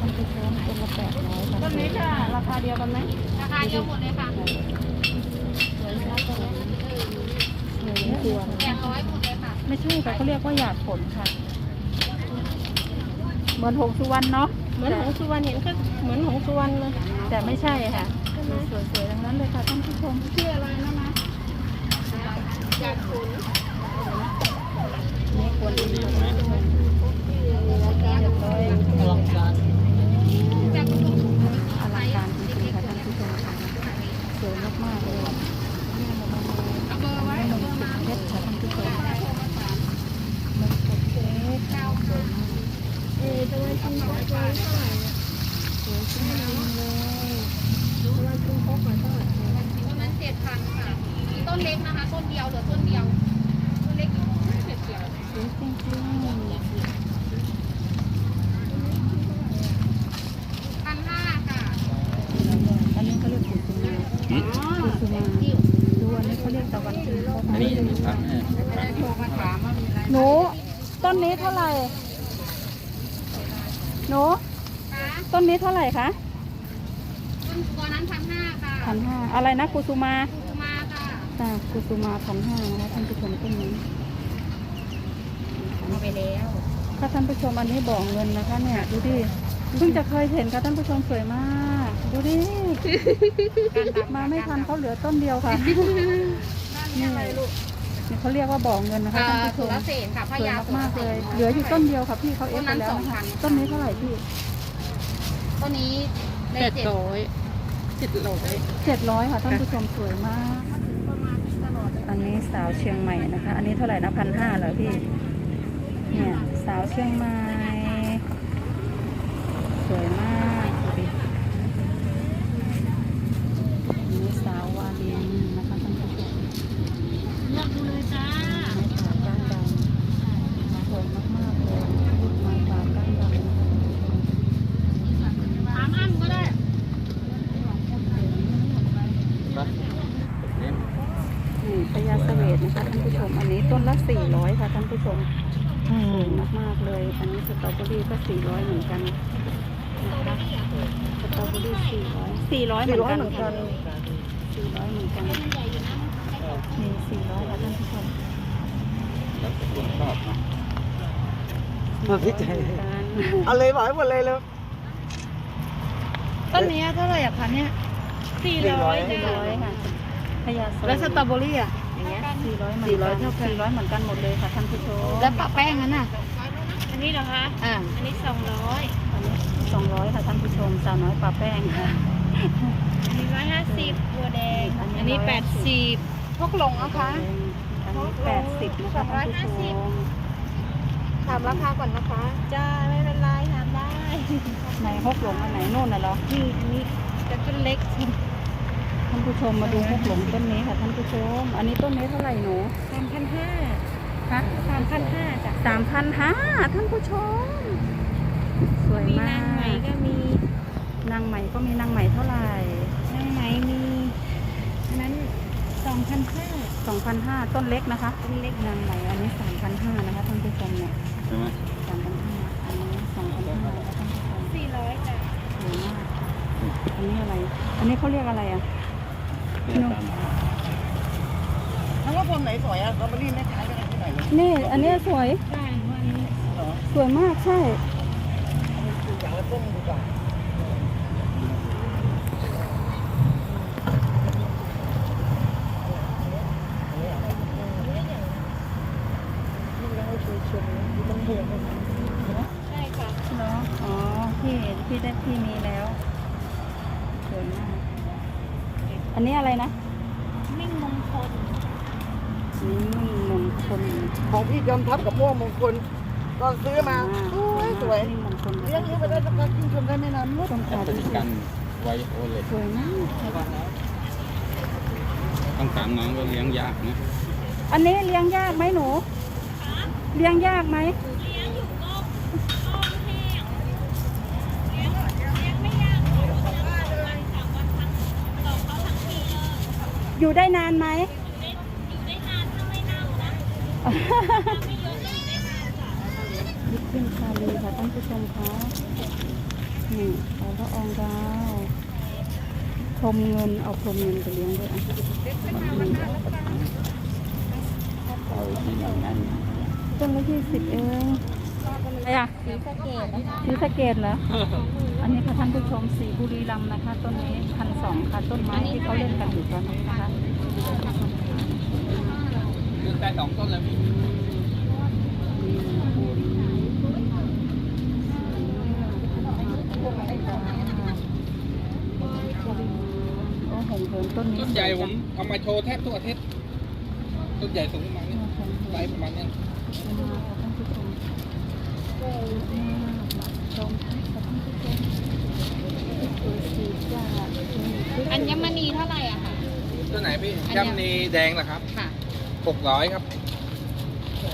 ท่านผู้ชมต้นละแปดร้อยค่ะต้นนี้ค่ะราคาเดียวกันไหมราคาเดียวหมดเลยค่ะสวยมากเลยสวยไม่ควรแปดร้อยหมดเลยค่ะ ไม่ใช่ค่ะเขาเรียกว่าหยาดฝนค่ะ เหมือนหงสุวรรณเนาะ เหมือนหงสุวรรณเห็นก็เหมือนหงสุวรรณเลย แต่ไม่ใช่ค่ะ สวยๆทั้งนั้นเลยค่ะท่านผู้ชมชื่ออะไรนะมะ อยากขุน นี่ควรดีค่ะท่านผู้ชม อลังการ จากขุน อลังการจริงๆค่ะท่านผู้ชมค่ะสวยมากๆเลย เอาเบอร์ไว้เอาเบอร์มา เพชรค่ะท่านผู้ชมมันกดเค้ก เก้า สวยมาก เออจะไว้กินพกไว้เท่าไหร่ สวยจริงๆเลย จะไว้กินพกไว้เท่าไหร่ ต้นนั้นเจ็ดพันค่ะ ต้นเล็กนะคะ ต้นเดียวเหลือต้นเดียว ต้นเล็กอยู่เจ็ดเดียวสวยจริงพันห้าค่ะอันนี้เขาเรียกกุสุมากุสุมาดูอันนี้เขาเรียกตะวันตกอันนี้พันห้าพันโทรมาถามว่ามีอะไรหนูต้นนี้เท่าไหร่ หนูคะต้นนี้เท่าไหร่คะต้นตัวนั้นพันห้าค่ะพันห้าอะไรนะกุสุมาคูมาค่ะจ้ากุสุมาพันห้านะคะท่านผู้ชมต้นนี้เอาไปแล้วถ้าท่านผู้ชมอันนี้บอกเงินนะคะ เนี่ยดูดิเพิ่งจะเคยเห็นค่ะท่านผู้ชมสวยมาก ดูดิมาไม่ทันเขาเหลือต้นเดียวค่ะนี่อะไรลูก นี่เขาเรียกว่าบอกเงินนะคะท่านผู้ชสุมรเสนค่ะพสวยญาสุรมากๆเสเลยนเหลืออยู่ต้นเดียวค่ะพี่เขาเอฟไปแล้วต้นนะนั้นคะ2,000ต้น นี้เท่าไหร่พี่ต้นนี้ได้เจ็ดเจ็ดโลเจ็ดร้อยค่ะท่านผู้ชมสวยมากอันนี้สาวเชียงใหม่นะคะ อันนี้เท่าไหร่นะพันห้าเหรอพี่ เนี่ยสาวเชียงใหม่ สวยมากดูดิอันนี้สาววาลินนะคะท่านผู้ชม เลือกดูเลยจ้า ไม้ขาก้านดำสวยมากๆเลยลูกไม้ขาก้านดำนะคะ ถามอันก็ได้ ปะเล่น นี่พญาเสวตนะคะท่านผู้ชม อันนี้ต้นละสี่ร้อย ค่ะท่านผู้ชมสวยมากๆเลย อันนี้สตรอเบอรี่ก็สี่ร้อยเหมือนกันนะคะสตรอเบอรี่สี่ร้อยสี่ร้อยเหมือนกันค่ะสี่ร้อยเหมือนกันนี่สี่ร้อยค่ะท่านผู้ชมแล้วแต่คนชอบเนาะมาพิจารณาเอาเลยบอกให้หมดเลยเลย ต้นนี้เท่าไหร่อะคะเนี่ยสี่ร้อยสี่จ้าร้อยค่ะพญาเสวแล้วสตตรอเบอรี่อะ อย่างเงี้ยสี่ร้อยเหมือนสี่ร้กัอยนเท่ากันสี่ร้อยเหมือนกันหมดเลยค่ะท่านผู้ชมแล้วปะแป้งนั้นน่ะอันนี้เหรอคะอ่าอันนี้สองร้อยอันนี้สองร้อยค่ะท่านผู้ชมสาวน้อยปลาแป้งค่ะอันนี้ร้อยห้าสิบบัวแดง อันนี้แปดสิบพกลงนะคะอันนี้แปดสิบนะคะท่านผู้ชมถามราคาก่อนนะคะจ้าไม่เป็นไรถามได้ไหนฮกหลงอันไหนโน่นน่ะเหรอนี่อันนี้จะต้นเล็กท่าน ผู้ชมมาดูฮกหลงต้นนี้ค่ะท่านผู้ชม อันนี้ต้นนี้เท่าไหร่หนูสามพันห้าคะสามพันห้าจ้ะสามพันห้าท่านผู้ชม สวยมีมานางไหมกก็มีนางไหมก็มีนางไหมเท่าไหร่นางไหมมีอันนั้นสองพันห้าสองพันห้าต้นเล็กนะคะต้นเล็กนางไหมอันนี้สามพันห้านะคะท่านผู้ชมเนี่ยใช่ไหมสามพันห้าอันนี้สองพันห้านะคะท่านผู้ชมสี่ร้อยจ้ะสวยมากอันนี้อะไร อันนี้เขาเรียกอะไรอะเนี่ยตามมา ทั้งว่าพวงไหนสวยอะเราไม่รีบไม่ขายไปไหนที่ไหนเลยนี่ อันนี้สวยได้วันนี้เหรอสวยมากใช่อย่างละต้นดีกว่าใช่ค่ะเนาะอ๋อพี่พี่ได้พี่มีแล้ว อันนี้อะไรนะมิ่งมงคลอันนี้มิ่งมงคลของพี่จอมทัพกับม่วงมงคลตอนซื้อมาสวยสวยมิ่งมงคลเลี้ยงเลี้ยงไปได้สักพักกินชมได้ไม่นานมุดชมแอค่ะฟริกันไวโอเลตสวยมากต้องถามน้องว่าเลี้ยงยากนะอันนี้เลี้ยงยากไหมหนู เลี้ยงยากไหม อยู่ได้นานไหมอยู่ได้นานถ้าไม่เน่านะลิปปิ้นชาลีค่ะท่านผู้ชมคะนี่เขาละอองดาวพรมเงินเอาพรมเงินไปเลี้ยงด้วยอะนี่เอาที่หนึ่งนั่นต้นละยี่สิบเอง อะไรอะสีสะเกดนะคะสีสะเกดเหรอ อันนี้ค่ะท่านผู้ชมสีบุรีรัมย์นะคะ ต้นนี้พันสองค่ะต้นไม้ที่เขาเล่นกันอยู่ตอนนี้นะคะคือแต่สองต้นแล้วพี่โอ้โหเหินต้นนี้ต้นใหญ่ผมเอามาโชว์แทบทุกอาทิตย์ต้นใหญ่สูงประมาณนี้ไซส์ประมาณนี้ท่านผู้ชม อัญมณีเท่าไหร่อะค่ะตัวไหนพี่อันเนี้ยจำนีแดงเหรอครับค่ะหกร้อยครับ ส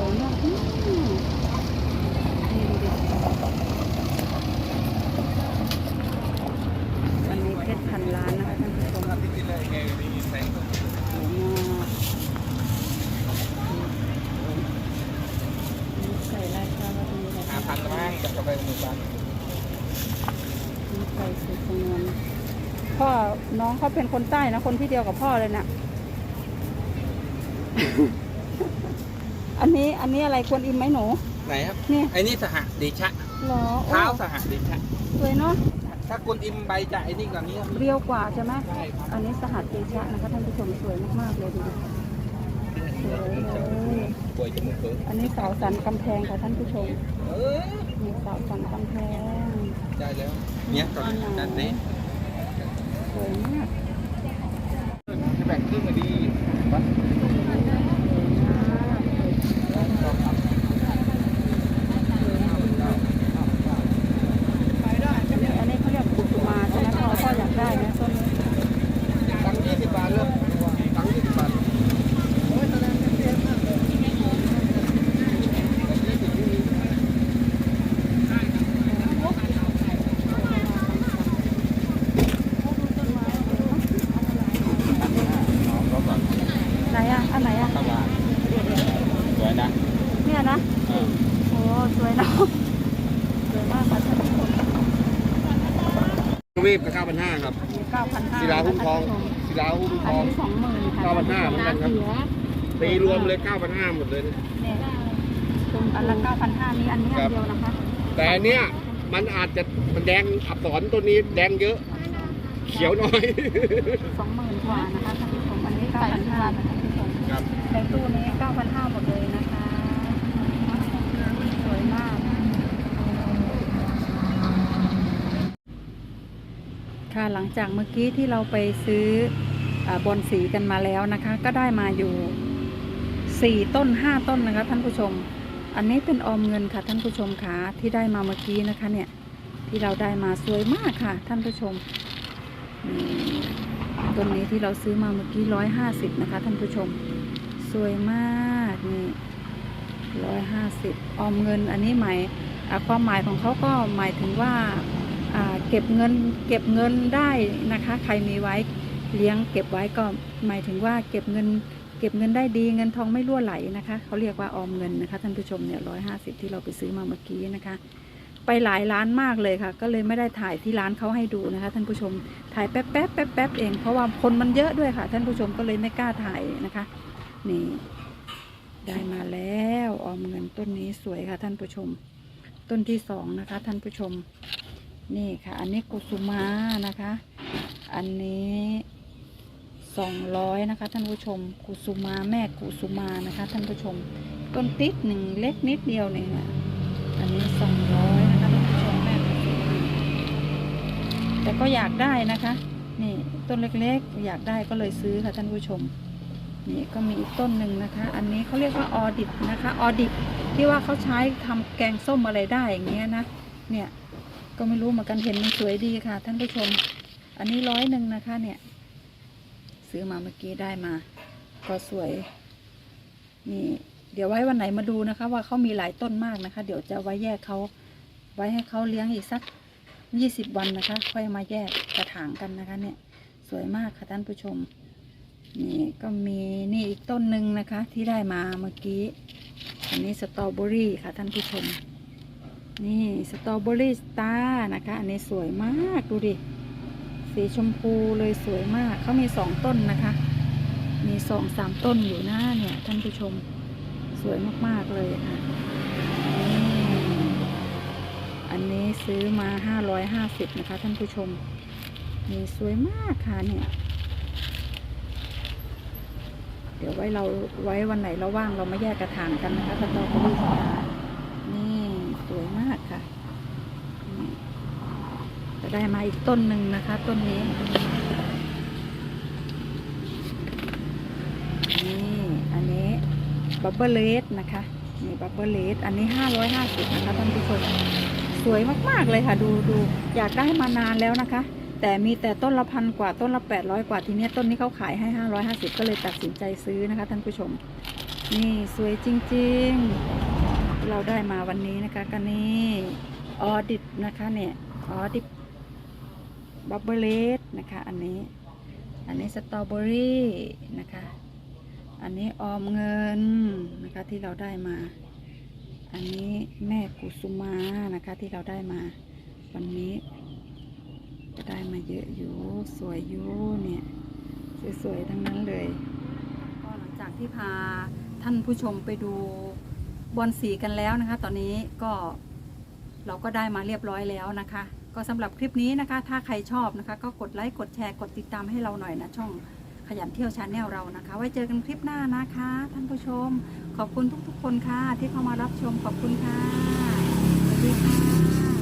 วยมากอืมนี่ดูดิอันนี้เพชรพันล้านนะคะท่านผู้ชม อาทิตย์ที่เลยแกมีแสง สวยมากใส่ลายคาวดีเลย หาพันบ้างจากกาแฟหมู่บ้านใส่สุดงวนพ่อน้องเขาเป็นคนใต้นะ คนที่เดียวกับพ่อเลยนะอันนี้อันนี้อะไรควรอิมไหมหนู ไหนครับเนี่ยไอ้นี่สหเดชะหรอโอ้เท้าสหเดชะ สวยเนาะถ้ากุนอิมใบจะไอ้นี่กว่านี้ครับ เรียวกว่าใช่ไหมใช่ครับ อันนี้สหัสเตชะนะคะท่านผู้ชมสวยมากๆเลยดูดิ อันนี้เสาสันกำแพงค่ะท่านผู้ชมเออมีเสาสันกำแพง ได้แล้ว เนี่ยตอนนั้นนี้สวยมาก จะแบ่งครึ่งมาดีวัด อันนี้เขาเรียกกุสุมาใช่ไหมพ่อพ่ออยากได้นะต้นนี้ ตังยี่สิบบาทเลยตังยี่สิบบาท ไหน อะ อันไหนอะ ข้าวหวานสวยนะเนี่ยนะ เออโอ้สวยเนาะสวยมากค่ะท่านผู้ชมวีบกับเก้าพันห้าครับมีเก้าพันห้าศิลาหุ้มทอง ศิลาหุ้มทอันอง นี้สองหมื่นค่ะเก้าพันห้าเหมือนกันครับตีรวมเลยเก้าพันห้าหมดเลยเนี่ยตรงอันละเก้าพันห้านี้อันนี้อันเดียวนะคะ แต่อันเนี้ยมันอาจจะมันแดงอักษรตัวนี้แดงเยอะ เขียวน้อย สองหมื่นกว่านะคะท่านผู้ชมอันนี้เก้าพันห้านะคะท่านผู้ชม ครับในตู้นี้เก้าพันห้าหมดเลยนะคะสวยมาก ค่ะหลังจากเมื่อกี้ที่เราไปซื้ออบอลสีกันมาแล้วนะคะ ก็ได้มาอยู่สี่ต้นห้าต้นนะคะท่านผู้ชม อันนี้เป็นออมเงินค่ะท่านผู้ชมค่ะที่ได้มาเมื่อกี้นะคะเนี่ยที่เราได้มาสวยมากค่ะ ท่านผู้ชมต้นนี้ที่เราซื้อมาเมื่อกี้ร้อยห้าสิบนะคะ ท่านผู้ชม สวยมากนี่ร้อยห้าสิบออมเงินอันนี้หมายความหมายของเขาก็หมายถึงว่าอ่าเก็บเงินเก็บเงินได้นะคะ ใครมีไว้เลี้ยงเก็บไว้ก็หมายถึงว่าเก็บเงิน เก็บเงินได้ดีเงินทองไม่รั่วไหลนะคะเขาเรียกว่าออมเงินนะคะท่านผู้ชมเนี่ยร้อยห้าสิบที่เราไปซื้อมาเมื่อกี้นะคะ ไปหลายร้านมากเลยค่ะ ก็เลยไม่ได้ถ่ายที่ร้านเขาให้ดูนะคะ ท่านผู้ชมถ่ายแป๊บแป๊บแป๊บแป๊บเองเพราะว่าคนมันเยอะด้วยค่ะ ท่านผู้ชมก็เลยไม่กล้าถ่ายนะคะ นี่ ได้มาแล้วออมเงินต้นนี้สวยค่ะท่านผู้ชม ต้นที่สองนะคะ ท่านผู้ชม นี่ค่ะ อันนี้กุสุมานะคะ อันนี้สองร้อยนะคะ ท่านผู้ชม กุสุมาแม่กุสุมานะคะ ท่านผู้ชม ต้นติดหนึ่งเล็กนิดเดียวเนี่ยอันนี้สองร้อยนะคะท่านผู้ชมแม่กุสุมาแต่ก็อยากได้นะคะ นี่ต้นเล็กๆ อยากได้ก็เลยซื้อค่ะท่านผู้ชม นี่ก็มีอีกต้นหนึ่งนะคะ อันนี้เขาเรียกว่าออดิบนะคะ ออดิบที่ว่าเขาใช้ทำแกงส้มอะไรได้อย่างเงี้ยนะ เนี่ยก็ไม่รู้เหมือนกันเห็นมันสวยดีค่ะ ท่านผู้ชม อันนี้ร้อยหนึ่งนะคะ เนี่ย ซื้อมาเมื่อกี้ได้มา ก็สวย นี่ เดี๋ยวไว้วันไหนมาดูนะคะ ว่าเขามีหลายต้นมากนะคะ เดี๋ยวจะไว้แยกเขาไว้ให้เขาเลี้ยงอีกสักยี่สิบวันนะคะ ค่อยมาแยกกระถางกันนะคะ เนี่ย สวยมากค่ะท่านผู้ชม นี่ก็มีนี่อีกต้นหนึ่งนะคะ ที่ได้มาเมื่อกี้ อันนี้สตรอเบอรี่ค่ะท่านผู้ชม นี่สตรอเบอรี่สตาร์นะคะ อันนี้สวยมากดูดิ สีชมพูเลยสวยมาก เขามีสองต้นนะคะ มีสองสามต้นอยู่หน้าเนี่ยท่านผู้ชม สวยมากๆเลยค่ะอันนี้ซื้อมาห้าร้อยห้าสิบนะคะ ท่านผู้ชม นี่สวยมากค่ะเนี่ย เดี๋ยวไว้เราไว้วันไหนเราว่างเรามาแยกกระถางกันนะคะสตรอเบอรี่สตาร์นี่สวยมากค่ะจะได้มาอีกต้นหนึ่งนะคะ ต้นนี้นี่อันนี้บับเบิลเลสนะคะนี่บับเบิลเลสอันนี้ห้าร้อยห้าสิบนะคะท่านผู้ชมสวยมากๆเลยค่ะ ดูดูอยากได้มานานแล้วนะคะ แต่มีแต่ต้นละพันกว่าต้นละแปดร้อยกว่าทีเนี้ยต้นนี้เขาขายให้ห้าร้อยห้าสิบก็เลยตัดสินใจซื้อนะคะท่านผู้ชม นี่สวยจริงๆ เราได้มาวันนี้นะคะก็นี่ออดิบนะคะเนี่ยออดิบบับเบิลเลสนะคะอันนี้ อันนี้สตรอเบอรี่นะคะ อันนี้ออมเงินนะคะที่เราได้มา อันนี้แม่กุสุมานะคะที่เราได้มา วันนี้ ก็ได้มาเยอะอยู่ สวยอยู่เนี่ย สวยๆ ทั้งนั้นเลย ก็หลังจากที่พาท่านผู้ชมไปดูบอลสีกันแล้วนะคะ ตอนนี้ก็เราก็ได้มาเรียบร้อยแล้วนะคะ ก็สำหรับคลิปนี้นะคะ ถ้าใครชอบนะคะ ก็กดไลค์ กดแชร์ กดติดตามให้เราหน่อยนะ ช่องขยันเที่ยวชาแนลเรานะคะ ไว้เจอกันคลิปหน้านะคะ ท่านผู้ชม ขอบคุณทุกๆ คนค่ะ ที่เข้ามารับชมขอบคุณค่ะสวัสดีค่ะ